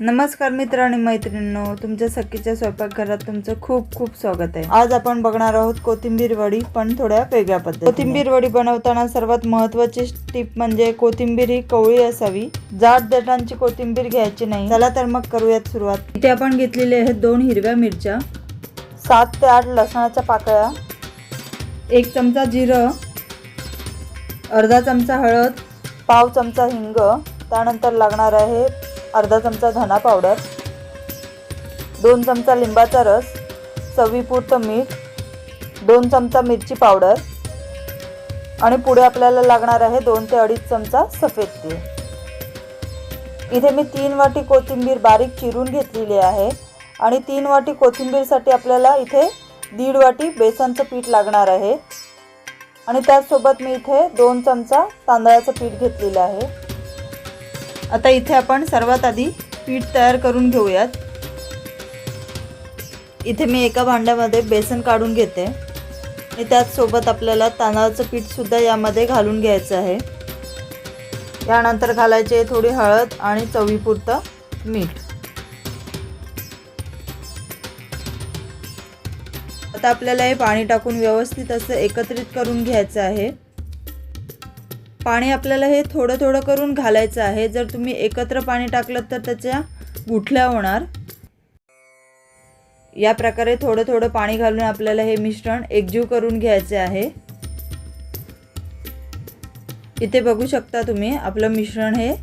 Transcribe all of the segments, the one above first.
नमस्कार मित्र आणि मैत्रिणींनो तुमच्या सखीच्या स्वयंपाकघरात तुमचं खूप खूप स्वागत आहे. आज आपण बघणार आहोत कोथिंबीर वडी पण थोड्या वेगळ्या पद्धती कोथिंबीर वडी बनवताना सर्वात महत्वाची टीप म्हणजे कोथिंबीर ही कवळी असावी. जाड दटांची कोथिंबीर घ्यायची नाही. चला तर मग करूयात सुरुवात. इथे आपण घेतलेले आहेत दोन हिरव्या मिरच्या सात ते आठ लसणाच्या पाकळ्या एक चमचा जिरं अर्धा चमचा हळद पाव चमचा हिंग त्यानंतर लागणार आहे अर्धा चमचा धना पावडर दोन चमचा लिंबाचा रस चवीपुरतं मीठ दोन चमचा मिरची पावडर आणि पुढे आपल्याला लागणार आहे दोन ते अडीच चमचा सफेद तीळ. इथे मी तीन वाटी कोथिंबीर बारीक चिरून घेतलेली आहे आणि तीन वाटी कोथिंबीरसाठी आपल्याला इथे दीड वाटी बेसनचं पीठ लागणार आहे. आणि त्याचसोबत मी इथे दोन चमचा तांदळाचं पीठ घेतलेलं आहे. आता इथे आपण सर्वात आधी पीठ तयार करून घेऊयात. इथे मी एका भांड्यामध्ये बेसन काढून घेते. आणि त्याचसोबत आपल्याला तांदळाचं पीठसुद्धा यामध्ये घालून घ्यायचं आहे. यानंतर घालायचे थोडी हळद आणि चवीपुरतं मीठ. आता आपल्याला हे पाणी टाकून व्यवस्थित असं एकत्रित करून घ्यायचं आहे. पाणी आपल्याला हे थोडं थोडं करून घालायचं आहे. जर तुम्ही एकत्र पाणी टाकलं तर त्याच्या गुठल्या होणार. या प्रकारे थोडं थोडं पाणी घालून आपल्याला हे मिश्रण एकजीव करून घ्यायचे आहे. इथे बघू शकता तुम्ही आपलं मिश्रण हे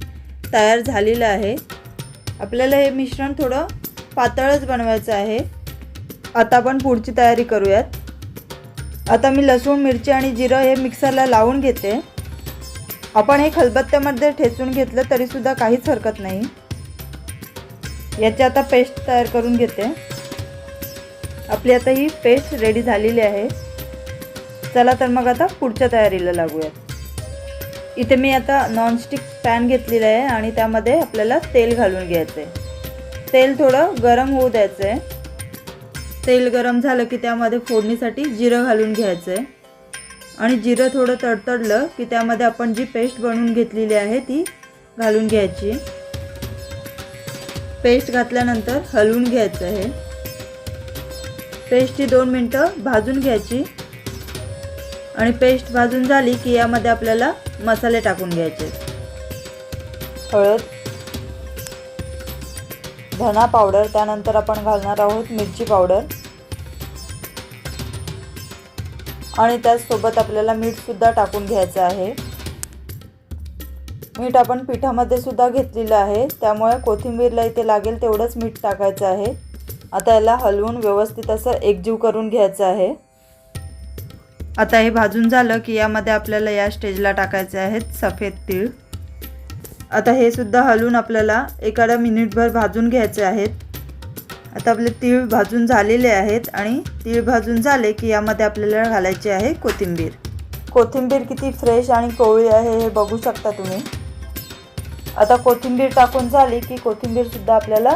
तयार झालेलं आहे. आपल्याला हे मिश्रण थोडं पातळच बनवायचं आहे. आता आपण पुढची तयारी करूयात. आता मी लसूण मिरची आणि जिरं हे मिक्सरला लावून घेते. आपण हे खलबत्त्यामध्ये ठेचून घेतलं तरीसुद्धा काहीच हरकत नाही. याची आता पेस्ट तयार करून घेते. आपली आता ही पेस्ट रेडी झालेली आहे. चला तर मग आता पुढच्या तयारीला लागूयात. इथे मी आता नॉनस्टिक पॅन घेतलेलं आहे आणि त्यामध्ये आपल्याला तेल घालून घ्यायचं आहे तेल थोडं गरम होऊ द्यायचं आहे तेल गरम झालं की त्यामध्ये फोडणीसाठी जिरं घालून घ्यायचं आहे आणि जिरं थोडं तडतडलं की त्यामध्ये आपण जी पेस्ट बनवून घेतलेली आहे ती घालून घ्यायची. पेस्ट घातल्यानंतर हलवून घ्यायचं आहे. पेस्ट ही दोन मिनटं भाजून घ्यायची. आणि पेस्ट भाजून झाली की यामध्ये आपल्याला मसाले टाकून घ्यायचे. हळद धना पावडर त्यानंतर आपण घालणार आहोत मिरची पावडर. आणि त्याचसोबत आपल्याला मीठसुद्धा टाकून घ्यायचं आहे. मीठ आपण पिठामध्ये सुद्धा घेतलेलं आहे. त्यामुळे कोथिंबीरला इथे लागेल तेवढंच मीठ टाकायचं आहे. आता याला हलवून व्यवस्थित असं एकजीव करून घ्यायचं आहे. आता हे भाजून झालं की यामध्ये आपल्याला या स्टेजला टाकायचे आहेत सफेद तीळ. आता हे सुद्धा हलवून आपल्याला एखादा मिनिटभर भाजून घ्यायचे आहेत. आता आपले तीळ भाजून झालेले आहेत आणि तीळ भाजून झाले की यामध्ये आपल्याला घालायची आहे कोथिंबीर. कोथिंबीर किती फ्रेश आणि कोवळी आहे हे बघू शकता तुम्ही. आता कोथिंबीर टाकून झाली की कोथिंबीरसुद्धा आपल्याला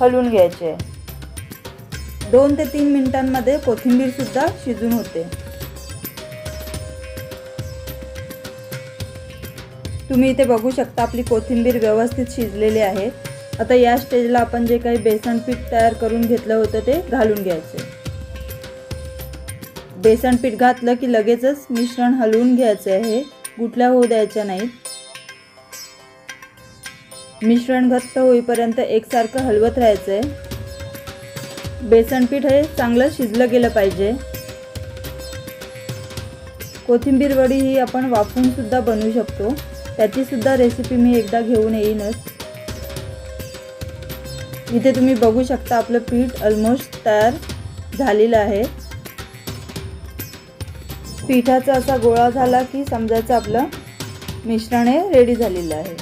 हलवून घ्यायची आहे. दोन ते तीन मिनिटांमध्ये कोथिंबीरसुद्धा शिजून होते. तुम्ही इथे बघू शकता आपली कोथिंबीर व्यवस्थित शिजलेली आहे. आता या स्टेजला आपण जे काही बेसन पीठ तयार करून घेतलं होतं ते घालून घ्यायचे बेसन पीठ घातलं की लगेचच मिश्रण हलवून घ्यायचे आहे. गुठल्या होऊ द्यायच्या नाहीत. मिश्रण घट्ट होईपर्यंत एकसारखं हलवत राहायचं आहे. बेसन पीठ हे चांगलं शिजलं गेलं पाहिजे. कोथिंबीर वडी ही आपण वापरून सुद्धा बनवू शकतो. त्याची सुद्धा रेसिपी मी एकदा घेऊन येईनच. इथे तुम्ही बघू शकता आपलं पीठ ऑलमोस्ट तयार झालेलं आहे. पिठाचा असा गोळा झाला की समजायचं आपलं मिश्रण हे रेडी झालेलं आहे.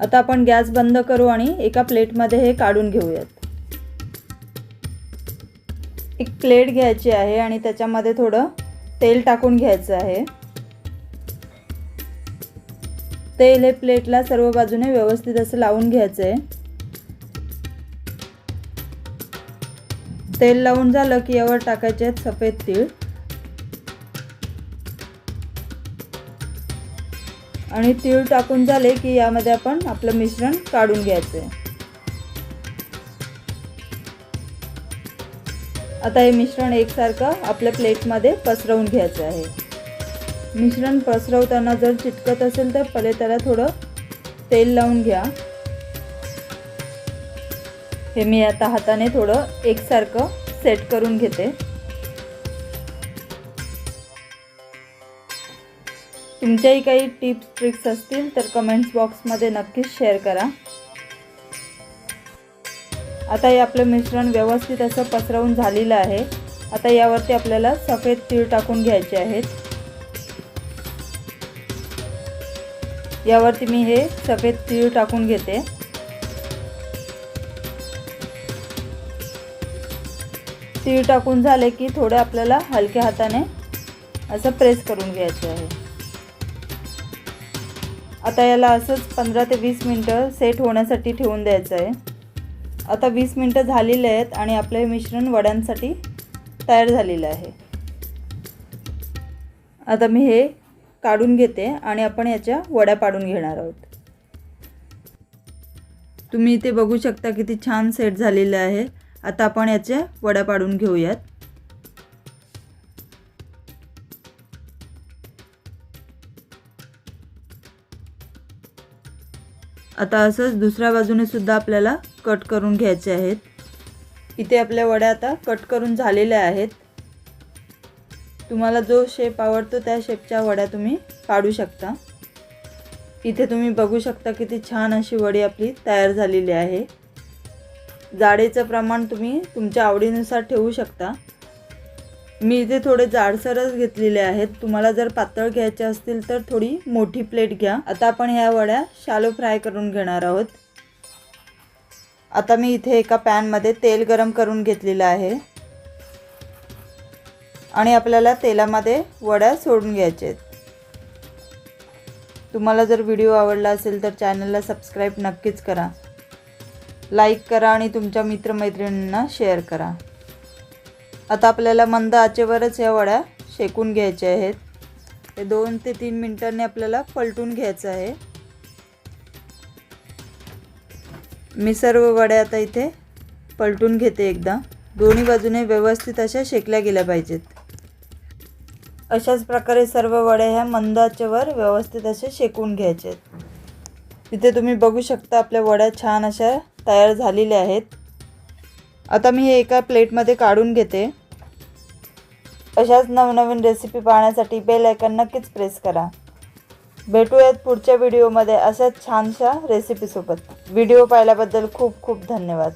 आता आपण गॅस बंद करू आणि एका प्लेटमध्ये हे काढून घेऊयात. एक प्लेट घ्यायची आहे आणि त्याच्यामध्ये थोडं तेल टाकून घ्यायचं आहे. तेल हे प्लेटला सर्व बाजूने व्यवस्थित असं लावून घ्यायचं आहे तेल लावून झालं की यावर टाकायचे आहेत सफेद तीळ. आणि तीळ टाकून झाले की यामध्ये आपण आपलं मिश्रण काढून घ्यायचं आहे आता हे मिश्रण एकसारखं आपल्या प्लेटमध्ये पसरवून घ्यायचं आहे. मिश्रण पसरवताना जर चिटकत असेल तर पहिले त्याला थोडं तेल लावून घ्या. हे मी आता हाताने थोडं एकसारखं सेट करून घेते. तुमच्याही काही टिप्स ट्रिक्स असतील तर कमेंट्स बॉक्समध्ये नक्कीच शेअर करा. आता हे आपलं मिश्रण व्यवस्थित असं पसरवून झालेलं आहे. आता यावरती आपल्याला सफेद तीळ टाकून घ्यायचे आहेत. यावरती मी हे सफेद तीळ टाकून घेते. तीळ टाकून झाले की थोडे आपल्याला हलक्या हाताने असं प्रेस करून घ्यायचे आहे. आता याला असंच पंधरा ते वीस मिनटं सेट होण्यासाठी ठेवून द्यायचं आहे. आता वीस मिनटं झालेले आहेत आणि आपलं हे मिश्रण वड्यांसाठी तयार झालेलं आहे. आता मी हे काढून घेते आणि आपण याच्या वड्या पाडून घेणार आहोत. तुम्ही इथे बघू शकता किती छान सेट झालेलं आहे. आता आपण याच्या वड्या पाडून घेऊयात. आता असंच दुसऱ्या बाजूने सुद्धा आपल्याला कट करून घ्यायचे आहेत. इथे आपल्या वड्या आता कट करून झालेल्या आहेत. तुम्हाला जो शेप आवडतो त्या शेपच्या वड्या तुम्ही काढू शकता. इथे तुम्ही बघू शकता किती छान अशी वडी आपली तयार झालेली आहे. जाडेचं प्रमाण तुम्ही तुमच्या आवडीनुसार ठेवू शकता. मी इथे थोडे जाडसरच घेतलेले आहेत. तुम्हाला जर पातळ घ्यायचे असतील तर थोडी मोठी प्लेट घ्या. आता आपण ह्या वड्या शालो फ्राय करून घेणार आहोत. आता मी इथे एका पॅनमध्ये तेल गरम करून घेतलेलं आहे. आणि आपल्याला तेलामध्ये वड्या सोडून घ्यायचे आहेत. तुम्हाला जर व्हिडिओ आवडला असेल तर चॅनलला सबस्क्राईब नक्कीच करा. लाईक करा आणि तुमच्या मित्रमैत्रिणींना शेअर करा. आता आपल्याला मंद आचेवरच या वड्या शेकून घ्यायच्या आहेत. ते दोन ते तीन मिनिटांनी आपल्याला पलटून घ्यायचं आहे. मी सर्व वड्या आता इथे पलटून घेते एकदा. दोन्ही बाजूने व्यवस्थित अशा शेकल्या गेल्या पाहिजेत. अशाच प्रकारे सर्व वड्या ह्या मंदाच्यावर व्यवस्थित असे शेकून घ्यायचे. आहेत तिथे तुम्ही बघू शकता आपल्या वड्या छान अशा तयार झालेल्या आहेत. आता मी हे एका प्लेटमध्ये काढून घेते. अशाच नवनवीन रेसिपी पाहण्यासाठी बेल आयकन नक्कीच प्रेस करा. भेटूयात पुढच्या व्हिडिओमध्ये अशाच छानशा रेसिपीसोबत व्हिडिओ पाहिल्याबद्दल खूप खूप धन्यवाद.